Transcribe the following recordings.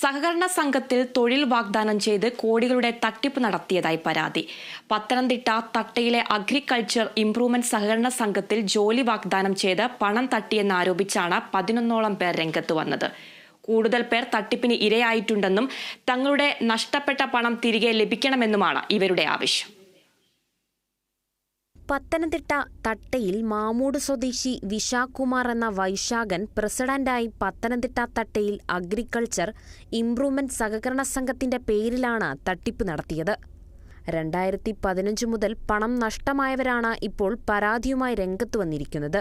സഹകരണ സംഘത്തിൽ തൊഴിൽ വാഗ്ദാനം ചെയ്ത് കോടികളുടെ തട്ടിപ്പ് നടത്തിയതായി പരാതി. പത്തനംതിട്ട തട്ടയിലെ അഗ്രികൾച്ചർ ഇംപ്രൂവ്മെന്റ് സഹകരണ സംഘത്തിൽ ജോലി വാഗ്ദാനം ചെയ്ത് പണം തട്ടിയെന്നാരോപിച്ചാണ് പതിനൊന്നോളം പേർ രംഗത്ത് വന്നത്. കൂടുതൽ പേർ തട്ടിപ്പിന് ഇരയായിട്ടുണ്ടെന്നും തങ്ങളുടെ നഷ്ടപ്പെട്ട പണം തിരികെ ലഭിക്കണമെന്നുമാണ് ഇവരുടെ ആവശ്യം. പത്തനംതിട്ട തട്ടയിൽ മാമൂട് സ്വദേശി വിശാഖുമാർ എന്ന വൈശാഖൻ പ്രസിഡന്റായി പത്തനംതിട്ട തട്ടയിൽ അഗ്രികൾച്ചർ ഇംപ്രൂവ്മെന്റ് സഹകരണ സംഘത്തിന്റെ പേരിലാണ് തട്ടിപ്പ് നടത്തിയത്. രണ്ടായിരത്തി പതിനഞ്ച് മുതൽ പണം നഷ്ടമായവരാണ് ഇപ്പോൾ പരാതിയുമായി രംഗത്ത് വന്നിരിക്കുന്നത്.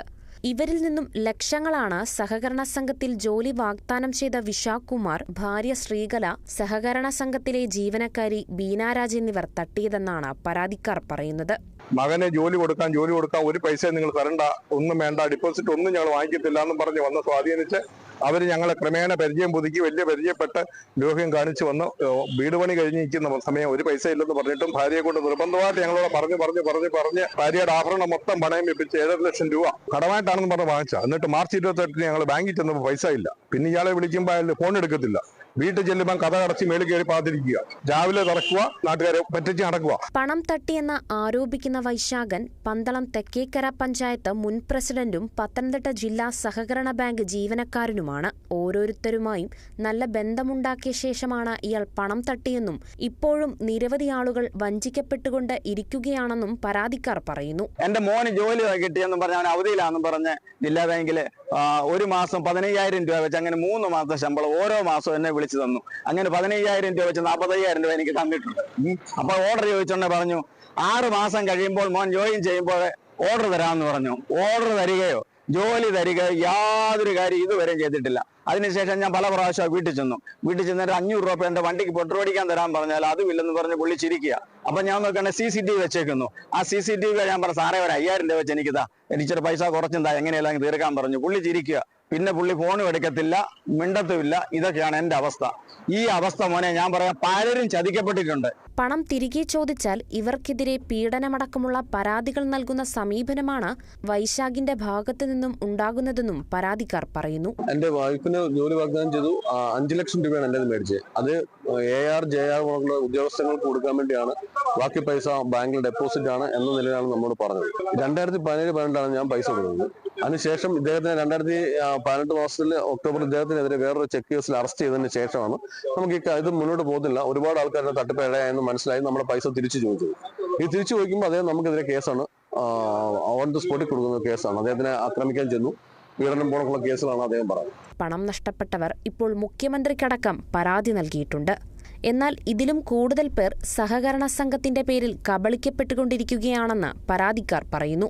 ഇവരിൽ നിന്നും ലക്ഷങ്ങളാണ് സഹകരണ സംഘത്തിൽ ജോലി വാഗ്ദാനം ചെയ്ത വിശാഖുമാർ ഭാര്യ ശ്രീകല സഹകരണ സംഘത്തിലെ ജീവനക്കാരി ബീനാരാജ് എന്നിവർ തട്ടിയതെന്നാണ് പരാതിക്കാർ പറയുന്നത്. മകന് ജോലി കൊടുക്കാൻ ജോലി കൊടുക്കാൻ ഒരു പൈസ നിങ്ങൾ തരണ്ട. ഒന്നും വേണ്ട ഡിപ്പോസിറ്റ് ഒന്നും ഞങ്ങൾ വാങ്ങിക്കത്തില്ല എന്നും പറഞ്ഞ് വന്ന് സ്വാധീനിച്ച് അവർ ഞങ്ങളെ ക്രമേണ പരിചയം പുതുക്കി വലിയ പരിചയപ്പെട്ട് ലോഹ്യം കാണിച്ചു വന്ന്. വീട് പണി കഴിഞ്ഞിരിക്കുന്ന സമയം ഒരു പൈസ ഇല്ലെന്ന് പറഞ്ഞിട്ടും ഭാര്യയെ കൊണ്ട് നിർബന്ധമായിട്ട് ഞങ്ങളോട് പറഞ്ഞു പറഞ്ഞു പറഞ്ഞു പറഞ്ഞ് ഭാര്യയുടെ ആഭരണം മൊത്തം പണയം വെപ്പിച്ച് ഏഴര ലക്ഷം രൂപ കടമായിട്ടാണെന്ന് പറഞ്ഞ് വാങ്ങിച്ച എന്നിട്ട് മാർച്ച് ഇരുപത്തെട്ടിന് ഞങ്ങൾ ബാങ്കിൽ ചെന്നപ്പോൾ പൈസ ഇല്ല. പിന്നെ ഇയാളെ വിളിക്കുമ്പോൾ അയാൾ ഫോൺ എടുക്കത്തില്ല. വീട്ടിൽ ചെല്ലുമ്പോൾ കഥ അടച്ച് മേളിൽ കയറി പാതിരിക്കുക രാവിലെ നടക്കുക നാട്ടുകാരെ പറ്റിച്ച് നടക്കുക. പണം തട്ടിയെന്ന് ആരോപിക്കുന്ന വൈശാഖൻ പന്തളം തെക്കേക്കര പഞ്ചായത്ത് മുൻ പ്രസിഡന്റും പത്തനംതിട്ട ജില്ലാ സഹകരണ ബാങ്ക് ജീവനക്കാരനുമാണ് ഓരോരുത്തരുമായും നല്ല ബന്ധമുണ്ടാക്കിയ ശേഷമാണ് ഇയാൾ പണം തട്ടിയെന്നും ഇപ്പോഴും നിരവധി ആളുകൾ വഞ്ചിക്കപ്പെട്ടുകൊണ്ട് ഇരിക്കുകയാണെന്നും പരാതിക്കാർ പറയുന്നു. എന്റെ മോന് ജോലി കിട്ടിയെന്നും പറഞ്ഞ അവൻ അവധിയിലാണെന്നും പറഞ്ഞ് ജില്ലാ ബാങ്കിൽ ഒരു മാസം പതിനയ്യായിരം രൂപ വെച്ച് അങ്ങനെ മൂന്ന് മാസത്തെ ശമ്പളം ഓരോ മാസവും എന്നെ വിളിച്ചു തന്നു. അങ്ങനെ പതിനയ്യായിരം രൂപ വെച്ച് നാൽപ്പത്തയ്യായിരം രൂപ എനിക്ക് തന്നിട്ടുണ്ട്. അപ്പൊ ഓർഡർ ചോദിച്ചോണ്ട് പറഞ്ഞു ആറ് മാസം കഴിയുമ്പോൾ മോൻ ജോയിൻ ചെയ്യുമ്പോൾ ഓർഡർ തരാമെന്ന് പറഞ്ഞു. ഓർഡർ തരികയോ? ജോലി തരിക യാതൊരു കാര്യം ഇതുവരെ ചെയ്തിട്ടില്ല. അതിനുശേഷം ഞാൻ പല പ്രാവശ്യം വീട്ടിൽ ചെന്നു. വീട്ടിൽ ചെന്നിട്ട് അഞ്ഞൂറ് രൂപ എന്റെ വണ്ടിക്ക് പെട്രോൾ അടിക്കാൻ തരാൻ പറഞ്ഞാൽ അതുമില്ലെന്ന് പറഞ്ഞ് പുള്ളി ചിരിക്കുക അപ്പൊ ഞാൻ നോക്കണ സി സി ടി വി വെച്ചേക്കുന്നു. ആ സി സി ടി വി ഞാൻ പറഞ്ഞു സാറേ ഒരു അയ്യായിരം രൂപ വെച്ച് എനിക്കിതാ എനിക്കൊരു പൈസ കുറച്ചെന്താ എങ്ങനെയല്ല തീർക്കാൻ? പറഞ്ഞു. പുള്ളി ചിരിക്കുക പിന്നെ പുള്ളി ഫോണും എടുക്കത്തില്ല മിണ്ടത്തുമില്ല. ഇതൊക്കെയാണ് എന്റെ അവസ്ഥ. ഈ അവസ്ഥ മോനെ ഞാൻ പറയാം പലരും ചതിക്കപ്പെട്ടിട്ടുണ്ട്. പണം തിരികെ ചോദിച്ചാൽ ഇവർക്കെതിരെ പീഡനമടക്കമുള്ള പരാതികൾ നൽകുന്ന സമീപനമാണ് വൈശാഖിന്റെ ഭാഗത്തു നിന്നും ഉണ്ടാകുന്നതെന്നും പരാതിക്കാർ പറയുന്നു. എന്റെ വൈഫിന് ജോലി വാഗ്ദാനം ചെയ്തു. അഞ്ചു ലക്ഷം രൂപയാണ് എന്റെ മേടിച്ചത്. അത് എ ആർ ജെ ആർ പോലുള്ള ഉദ്യോഗസ്ഥങ്ങൾക്ക് കൊടുക്കാൻ വേണ്ടിയാണ്. ബാക്കി പൈസ ബാങ്കിൽ ഡെപ്പോസിറ്റ് ആണ് എന്ന നിലയിലാണ് നമ്മോട് പറഞ്ഞത്. രണ്ടായിരത്തി പതിനേഴ് പതിനെട്ടാണ് ഞാൻ പൈസ കൊടുക്കുന്നത് അതിനുശേഷം ഇദ്ദേഹത്തിന് രണ്ടായിരത്തി പതിനെട്ട് മാസത്തിൽ ഒക്ടോബർ ഇദ്ദേഹത്തിനെതിരെ വേറൊരു ചെക്ക് കേസിൽ അറസ്റ്റ് ചെയ്തതിന് ശേഷമാണ് നമുക്ക് ഈ ഇത് മുന്നോട്ട് പോകുന്നില്ല ഒരുപാട് ആൾക്കാരുടെ തട്ടിപ്പ് ഇടയായെന്ന് മനസ്സിലായി. നമ്മുടെ പൈസ തിരിച്ചു ചോദിച്ചത്. ഈ തിരിച്ചു ചോദിക്കുമ്പോൾ അദ്ദേഹം നമുക്കെതിരെ കേസാണ്. ഓൺ ദ സ്പോട്ടിൽ കൊടുക്കുന്ന കേസാണ്. അദ്ദേഹത്തിനെ ആക്രമിക്കാൻ ചെന്നു. പീഡനം പോലുള്ള കേസുകളാണ് അദ്ദേഹം പറയുന്നത് പണം നഷ്ടപ്പെട്ടവർ ഇപ്പോൾ മുഖ്യമന്ത്രിക്കടക്കം പരാതി നൽകിയിട്ടുണ്ട്. എന്നാൽ ഇതിലും കൂടുതൽ പേർ സഹകരണ സംഘത്തിന്റെ പേരിൽ കബളിക്കപ്പെട്ടുകൊണ്ടിരിക്കുകയാണെന്ന് പരാതിക്കാർ പറയുന്നു.